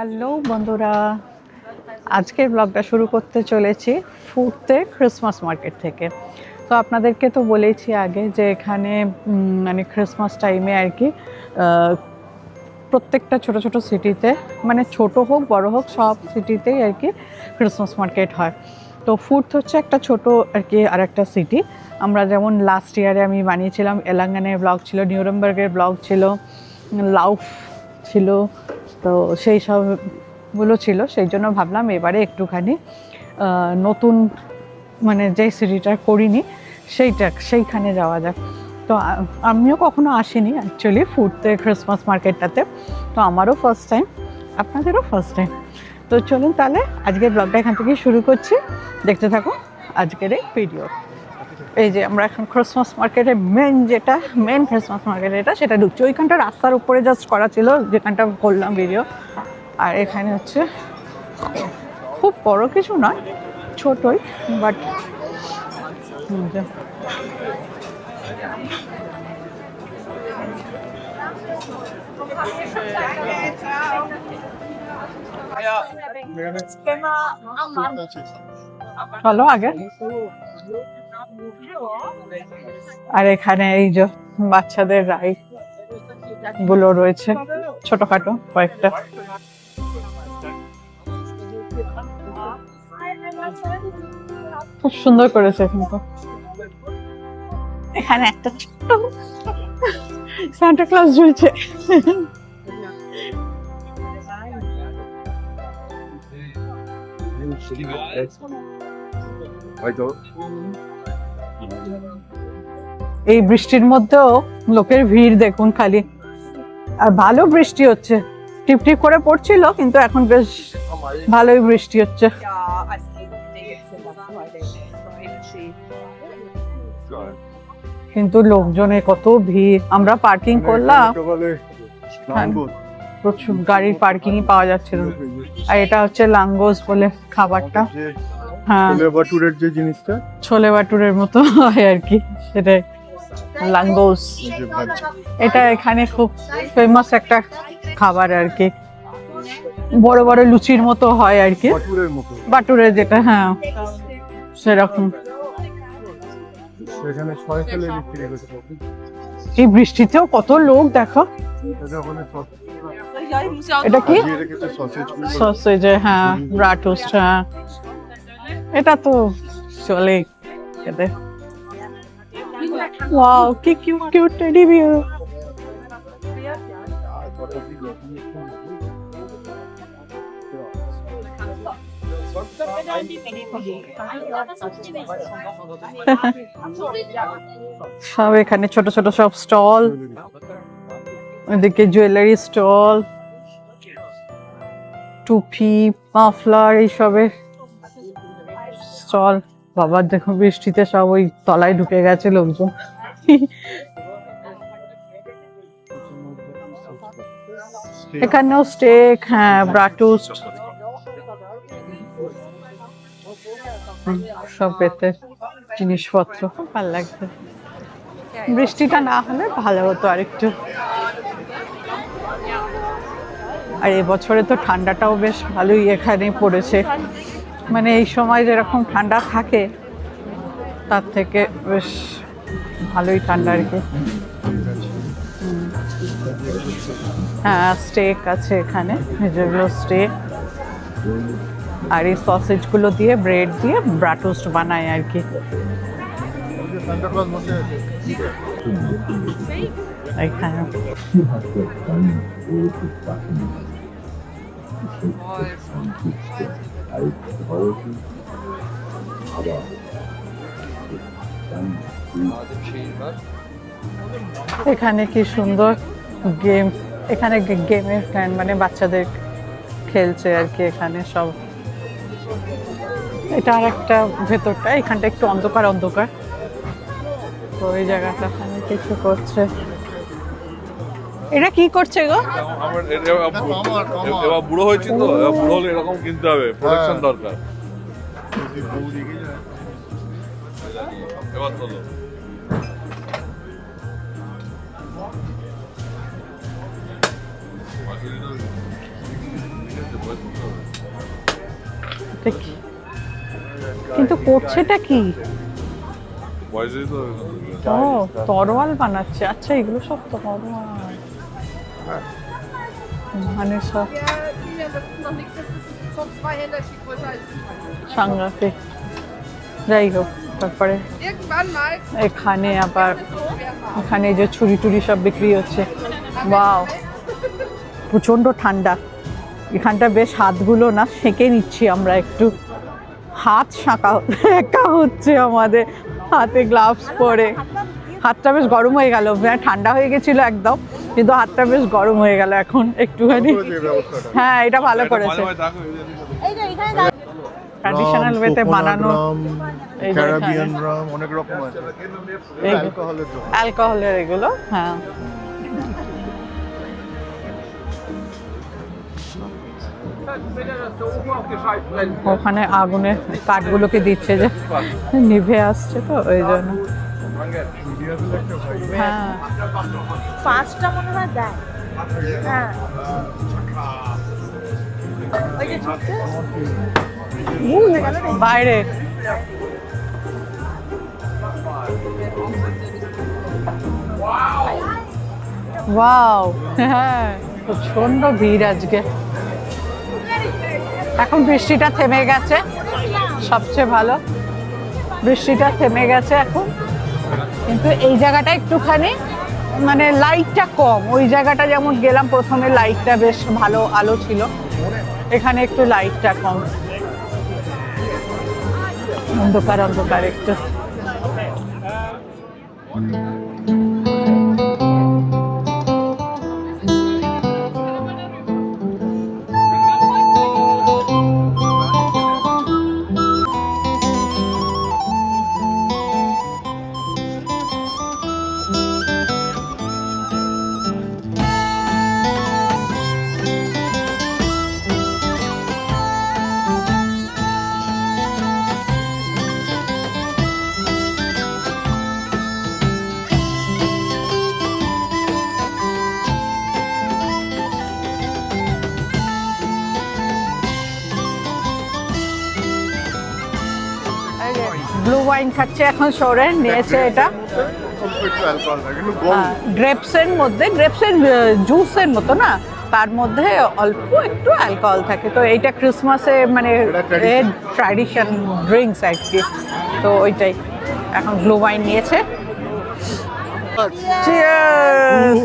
Hello বন্ধুরা, আজকের ব্লগটা শুরু করতে চলেছি ফুটতে ক্রিসমাস মার্কেট থেকে। তো আপনাদেরকে তো বলেছি আগে যে এখানে মানে ক্রিসমাস টাইমে আর কি প্রত্যেকটা ছোট ছোট সিটিতে মানে ছোট হোক, বড় হোক, সব সিটিতেই আর কি ক্রিসমাস মার্কেট হয়। তো ফুট হচ্ছে একটা ছোট আর কি আর একটা সিটি আমরা যেমন লাস্ট ইয়ারে আমি বানিয়েছিলাম এলাঙ্গানের ব্লগ ছিল নিউরেমবার্গের ব্লগ ছিল লাউফ ছিল তো সেই সবগুলো ছিল, সেই জন্য ভাবলাম এবারে একটুখানি নতুন মানে যে সিটিটা করিনি, সেইটা, সেইখানে যাওয়া যাক। তো আমিও কখনো আসিনি অ্যাকচুয়ালি ফুডতে ক্রিসমাস মার্কেটটাতে তো আমারও ফার্স্ট টাইম আপনাদেরও ফার্স্ট টাইম তো চলুন তাহলে আজকের ব্লগটা এখান থেকেই শুরু করছি। দেখতে থাকো আজকের এই ভিডিও এই যে আমরা এখন ক্রিসমাস মার্কেটে মেন যেটা মেন ক্রিসমাস মার্কেট এটা, সেটা ঢুকছি। ওইখানটা রাস্তার উপরে জাস্ট করা ছিল, যেখানটা করলাম ভিডিও আর এখানে হচ্ছে, খুব বড় কিছু নয়, ছোটই বাট চলো আগে। আর এখানে এই যে বাচ্চাদের রাইডগুলো রয়েছে, ছোটখাটো কয়েকটা। খুব সুন্দর করেছে কিন্তু এখানে একটা ছোট্ট সান্টা ক্লাস ঝুলছে। হয়তো। এই বৃষ্টির মধ্যেও লোকের ভিড় দেখুন খালি। আর ভালো বৃষ্টি হচ্ছে। টিপ টিপ করে পড়ছিল কিন্তু এখন বেশ ভালোই বৃষ্টি হচ্ছে. কিন্তু লোকজনে কত ভিড়। আমরা পার্কিং করলাম। করতে। প্রচুর গাড়ির পার্কিংই পাওয়া যাচ্ছিল আর এটা হচ্ছে লাঙ্গোস বলে খাবারটা। হ্যাঁ। ছোলে বাটুরের যে জিনিসটা? ছোলে বাটুরের মতো হয় আর কি সেটাই। লাঙ্গোস। এটা এখানে খুব ফেমাস একটা খাবার আর কি। বড় বড় লুচির মতো হয় আর কি। বাটুরের বাটুরে যেটা হ্যাঁ সেরকম। সেখানে ছয় ফেলে বিক্রি এই বৃষ্টিতেও কত লোক দেখো। এটা কি? সসেজ হ্যাঁ ব্রাটোস্ট হ্যাঁ। এটা তো চলে খেতে। ওয়াও কি টেডি বিয়ার সব এখানে ছোট ছোট সব স্টল এদিকে জুয়েলারি স্টল টুপি, মাফলার এইসবের। স্টল বাবার দেখো বৃষ্টিতে সব ওই তলায় ঢুকে গেছে লোকজন। এখানেও স্টেক হ্যাঁ ব্রাটুস্ট সব পেতে জিনিসপত্র ভালো লাগছে। বৃষ্টিটা না হলে ভালো হতো আরেকটু। আর এবছরে তো ঠান্ডাটাও বেশ ভালোই এখানে পড়েছে। মানে এই সময় যেরকম ঠান্ডা থাকে, তার থেকে বেশ ভালোই ঠান্ডা আর কি। হ্যাঁ স্টেক আছে এখানে যেগুলো স্টেক আর এই সসেজগুলো দিয়ে ব্রেড দিয়ে ব্রাটোস্ট বানায় আর কি। বসে আছে এখানে কি সুন্দর গেম, এখানে গেমের ফ্যান মানে বাচ্চাদের খেলছে আর কি এখানে সব। এটা আর একটা ভেতরটা, এখানটা একটু অন্ধকার অন্ধকার। তো ওই জায়গাটা কিছু করছে। এটা কি করছে গো? এবার বুড়ো হয়েছি তো বুড়ো হলে এরকম কিনতে হবে প্রোটেকশন দরকার। যদি বউ রেগে এবার কি? কিন্তু করছেটা কি? ও তরোয়াল বানাচ্ছে। আচ্ছা এগুলো সব তরোয়াল সব Ja, das ist noch nichts. Das ist viel größer als সাংঘাতিক। যাই হোক তারপরে এখানে আবার. এখানে যে ছুরি টুরি সব বিক্রি হচ্ছে। বাও প্রচণ্ড ঠান্ডা। এখানটা বেশ হাতগুলো না সেঁকে নিচ্ছি আমরা একটু। হাত শাঁকা একা হচ্ছে আমাদের। হাতে গ্লাভস পরে। হাতটা বেশ গরম হয়ে গেল। হ্যাঁ, ঠান্ডা হয়ে গেছিল একদম কিন্তু হাতটা বেশ গরম হয়ে গেল এখন একটুখানি। হ্যাঁ এটা ভালো করেছে। ট্র্যাডিশনাল ওয়েতে বানানো ক্যারাবিয়ান রাম অনেক রকম আছে। অ্যালকোহলের অ্যালকোহলের এগুলো হ্যাঁ। ওখানে আগুনে কাঠগুলোকে দিচ্ছে যে নিভে আসছে তো ওই জন্য। হ্যাঁ। পাঁচটা মনে হয় দেয়। হ্যাঁ। বাইরে। হ্যাঁ। প্রচণ্ড ভিড় আজকে। এখন বৃষ্টিটা থেমে গেছে। সবচেয়ে ভালো। বৃষ্টিটা থেমে গেছে এখন। কিন্তু এই জায়গাটা একটুখানি মানে লাইটটা কম। ওই জায়গাটা যেমন গেলাম, প্রথমে লাইটটা বেশ ভালো আলো ছিল। এখানে একটু লাইটটা কম। অন্ধকার অন্ধকার একটু। ব্লু ওয়াইন খাচ্ছে এখন সরে নিয়েছে এটা। গ্রেপসের মধ্যে গ্রেপসের জুসের মতো না তার মধ্যে অল্প একটু অ্যালকোহল থাকে। তো এইটা ক্রিসমাসে মানে ট্র্যাডিশন ড্রিঙ্কস আর কি। তো ওইটাই এখন ব্লু ওয়াইন নিয়েছে। Cheers!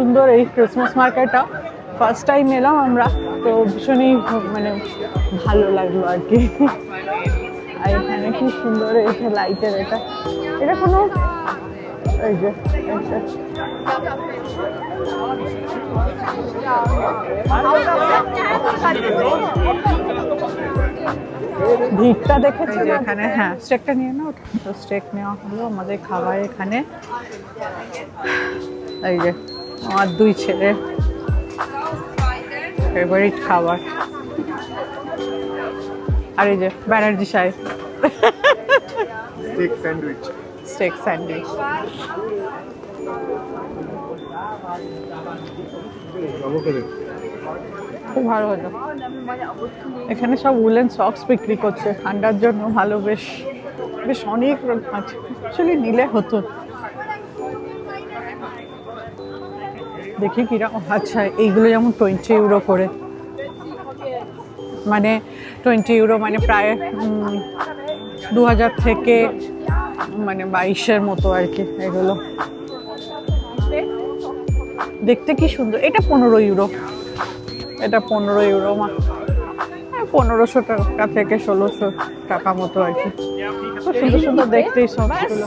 সুন্দর এই ক্রিসমাস মার্কেটটা ফার্স্ট টাইম এলাম আমরা তো ভীষণই মানে ভালো লাগল আর কি। আর এখানে কি সুন্দর এই লাইটের এটা। এটা কোনো এই যে। ভিড়টা দেখেছি যে এখানে হ্যাঁ। স্টেকটা নিয়ে নাও। তো স্টেক নেওয়া হলো আমাদের খাবার এখানে। এই যে আমার দুই ছেলে। ফেভারিট খাবার। আর এই যে ব্যানার্জি সাহেব স্টিক স্যান্ডউইচ স্টেক স্যান্ডউইচ খুব ভালো হলো। এখানে সব উলেন সক্স বিক্রি করছে। ঠান্ডার জন্য ভালো বেশ বেশ অনেক রকম আছে অ্যাকচুয়ালি নিলে হতো। দেখি কীরকম আচ্ছা এইগুলো যেমন টোয়েন্টি ইউরো করে। মানে টোয়েন্টি ইউরো মানে প্রায় দু হাজার থেকে মানে বাইশের মতো আর কি এগুলো। দেখতে কি সুন্দর। এটা পনেরো ইউরো এটা পনেরো ইউরো মা। হ্যাঁ, পনেরোশো টাকা থেকে ষোলোশো টাকা মতো আর কি। সুন্দর সুন্দর দেখতেই সবগুলো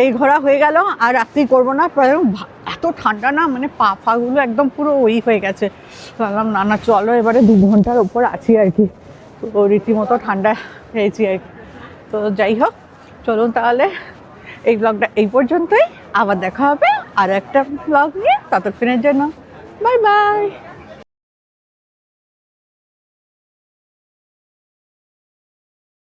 এই ঘোরা হয়ে গেল আর রাত্রি করব না প্রায় এত ঠান্ডা না মানে পা ফাগুলো একদম পুরো ওই হয়ে গেছে। বললাম না না, চলো এবারে দু ঘণ্টার ওপর আছি আর কি। তো রীতিমতো ঠান্ডা পেয়েছি আর কি। তো যাই হোক, চলুন তাহলে এই ব্লগটা এই পর্যন্তই। আবার দেখা হবে আর একটা ব্লগ নিয়ে ততক্ষণের জন্য। Bye bye!